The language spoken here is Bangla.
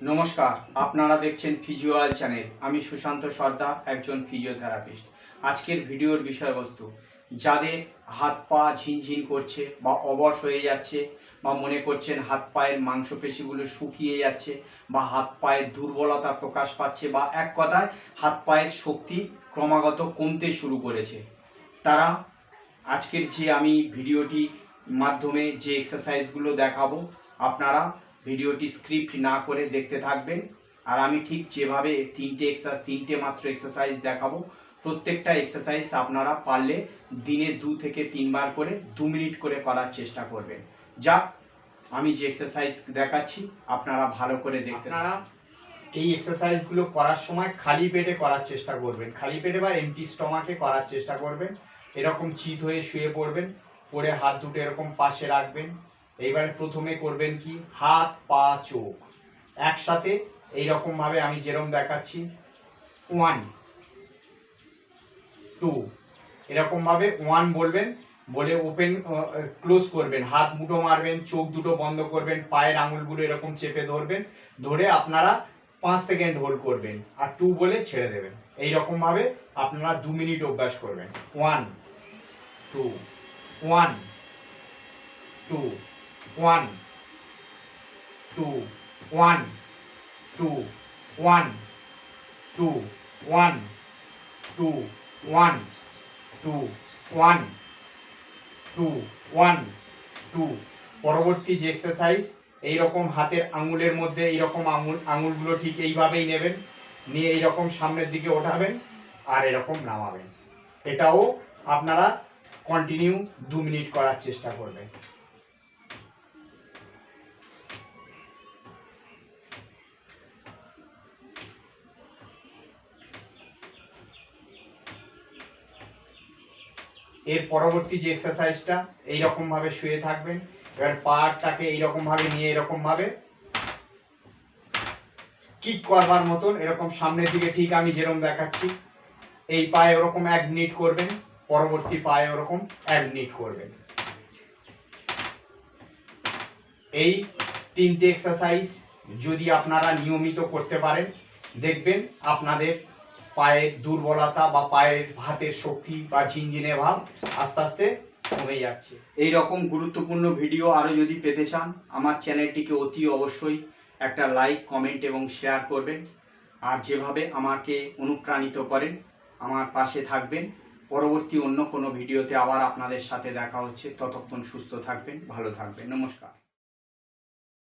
নমস্কার, আপনারা দেখছেন ফিজিওয়াল চ্যানেল আমি সুশান্ত সর্দার, একজন ফিজিওথেরাপিস্ট আজকের ভিডিওর বিষয়বস্তু, যাদের হাত পা ঝিনঝিন করছে বা অবশ হয়ে যাচ্ছে বা মনে করছেন হাত পায়ের মাংসপেশিগুলো শুকিয়ে যাচ্ছে বা হাত পায়ের দুর্বলতা প্রকাশ পাচ্ছে বা এক কথায় হাত পায়ের শক্তি ক্রমাগত কমতে শুরু করেছে। তারা আজকের যে আমি ভিডিওটি মাধ্যমে যে এক্সারসাইজগুলো দেখাবো, আপনারা ভিডিওটি স্ক্রিপ্ট না করে দেখতে থাকবেন। আর আমি ঠিক যেভাবে তিনটে এক্সারসাইজ তিনটে মাত্র এক্সারসাইজ দেখাবো প্রত্যেকটা এক্সারসাইজ আপনারা পারলে দিনে দু থেকে তিনবার করে দু মিনিট করে করার চেষ্টা করবেন। যাক আমি যে এক্সারসাইজ দেখাচ্ছি আপনারা ভালো করে দেখতে আপনারা এই এক্সারসাইজগুলো করার সময় খালি পেটে করার চেষ্টা করবেন। খালি পেটে বা এমটি স্টমাকে করার চেষ্টা করবেন। এরকম চিত হয়ে শুয়ে পড়বেন পরে হাত দুটো এরকম পাশে রাখবেন। এইবারে প্রথমে করবেন কি? হাত, পা, চোখ। একসাথে এইরকম ভাবে আমি যেরকম দেখাচ্ছি। ওয়ান টু এরকম ভাবে ওয়ান বলবেন, বলে ওপেন ক্লোজ করবেন। হাত মুঠো মারবেন, চোখ দুটো বন্ধ করবেন, পায়ের আঙুলগুলো এরকম চেপে ধরবেন, ধরে আপনারা পাঁচ সেকেন্ড হোল্ড করবেন আর টু বলে ছেড়ে দেবেন। এই রকম ভাবে আপনারা দু মিনিট অভ্যাস করবেন। One two one two one two one two one two one two one two one two one two পরবর্তী যে এক্সারসাইজ এইরকম হাতের আঙুলের মধ্যে এইরকম আঙুল, আঙুলগুলো ঠিক এইভাবেই নেবেন। নিয়ে এইরকম সামনের দিকে ওঠাবেন আর এরকম নামাবেন। এটাও আপনারা কন্টিনিউ দু মিনিট করার চেষ্টা করবেন। এর পরবর্তী যে এক্সারসাইজটা এইরকম ভাবে শুয়ে থাকবেন। এবার পাটাকে এইরকম ভাবে নিয়ে এরকম ভাবে কিক করবার মতন, এরকম সামনের দিকে ঠিক আমি যেরকম দেখাচ্ছি, এই পায়ে ওরকম এক করবেন, পরবর্তী পায়ে ওরকম এক করবেন। এই তিনটে এক্সারসাইজ যদি আপনারা নিয়মিত করতে পারেন, দেখবেন আপনাদের পায়ের দুর্বলতা বা পায়ের হাতের শক্তি বা ঝিনঝিনে ভাব আস্তে আস্তে কমে যাচ্ছে। এই রকম গুরুত্বপূর্ণ ভিডিও আরও যদি পেতে চান, আমার চ্যানেলটিকে অতি অবশ্যই একটা লাইক, কমেন্ট এবং শেয়ার করবেন। আর যেভাবে আমাকে অনুপ্রাণিত করেন, আমার পাশে থাকবেন। পরবর্তী অন্য কোনো ভিডিওতে আবার আপনাদের সাথে দেখা হচ্ছে। ততক্ষণ সুস্থ থাকবেন, ভালো থাকবেন। নমস্কার।